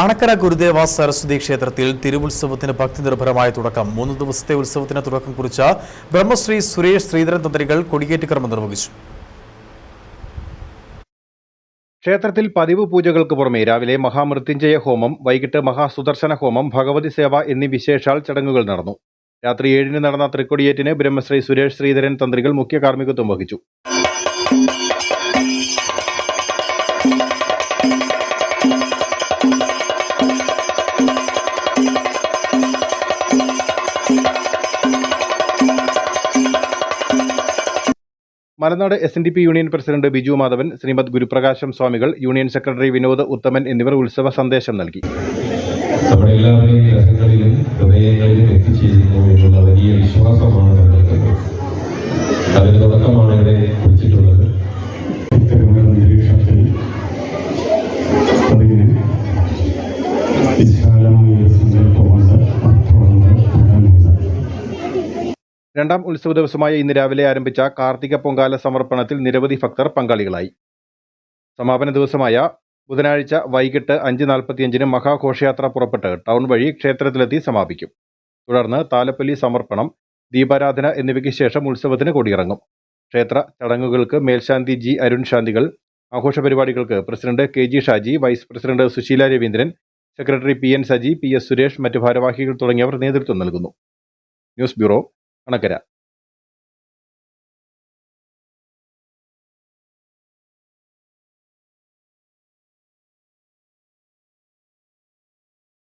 അണക്കര ഗുരുദേവ സരസ്വതി ക്ഷേത്രത്തിൽ തിരുവുത്സവത്തിന് ഭക്തി നിർഭരമായ തുടക്കം. മൂന്ന് ദിവസത്തെ ഉത്സവത്തിന് തുടക്കം കുറിച്ച ബ്രഹ്മശ്രീ സുരേഷ് ശ്രീധരൻ തന്ത്രികൾ കൊടിയേറ്റ് കർമ്മം നിർവഹിച്ചു. ക്ഷേത്രത്തിൽ പതിവ് പൂജകൾക്ക് പുറമെ രാവിലെ മഹാമൃത്യുഞ്ജയ ഹോമം വൈകിട്ട് മഹാസുദർശന ഹോമം ഭഗവതി സേവ എന്നീ വിശേഷാൽ ചടങ്ങുകൾ നടന്നു. രാത്രി ഏഴിന് നടന്ന തൃക്കൊടിയേറ്റിന് ബ്രഹ്മശ്രീ സുരേഷ് ശ്രീധരൻ തന്ത്രികൾ മുഖ്യ കാർമ്മികത്വം വഹിച്ചു. Malanad S N D P union president Biju Madhavan Shrimad Guruprakasham സ്വാമികൾ യൂണിയൻ സെക്രട്ടറി വിനോദ് ഉത്തമൻ എന്നിവർ ഉത്സവ സന്ദേശം നൽകി. നമ്മുടെ എല്ലാവരുടെയും ഗ്രഹങ്ങളിലും ഹൃദയങ്ങളിലും എത്തിച്ചേരുന്നു എന്നുള്ള വലിയ വിശ്വാസമാണ് അതിന് തുടക്കമാണ് ഇവിടെ രണ്ടാം ഉത്സവ ദിവസമായ ഇന്ന് രാവിലെ ആരംഭിച്ച കാർത്തിക പൊങ്കാല സമർപ്പണത്തിൽ നിരവധി ഭക്തർ പങ്കാളികളായി. സമാപന ദിവസമായ ബുധനാഴ്ച വൈകിട്ട് അഞ്ച് നാൽപ്പത്തിയഞ്ചിന് മഹാഘോഷയാത്ര പുറപ്പെട്ട് ടൗൺ വഴി ക്ഷേത്രത്തിലെത്തി സമാപിക്കും. തുടർന്ന് താലപ്പൊലി സമർപ്പണം ദീപാരാധന എന്നിവയ്ക്ക് ശേഷം ഉത്സവത്തിന് കൊടിയിറങ്ങും. ക്ഷേത്ര ചടങ്ങുകൾക്ക് മേൽശാന്തി ജി അരുൺ ശാന്തികൾ ആഘോഷ പരിപാടികൾക്ക് president K G Shaji vice president Susheela Raveendran secretary P N Saji P S Suresh മറ്റ് ഭാരവാഹികൾ തുടങ്ങിയവർ നേതൃത്വം നൽകുന്നു. News bureau Anakkara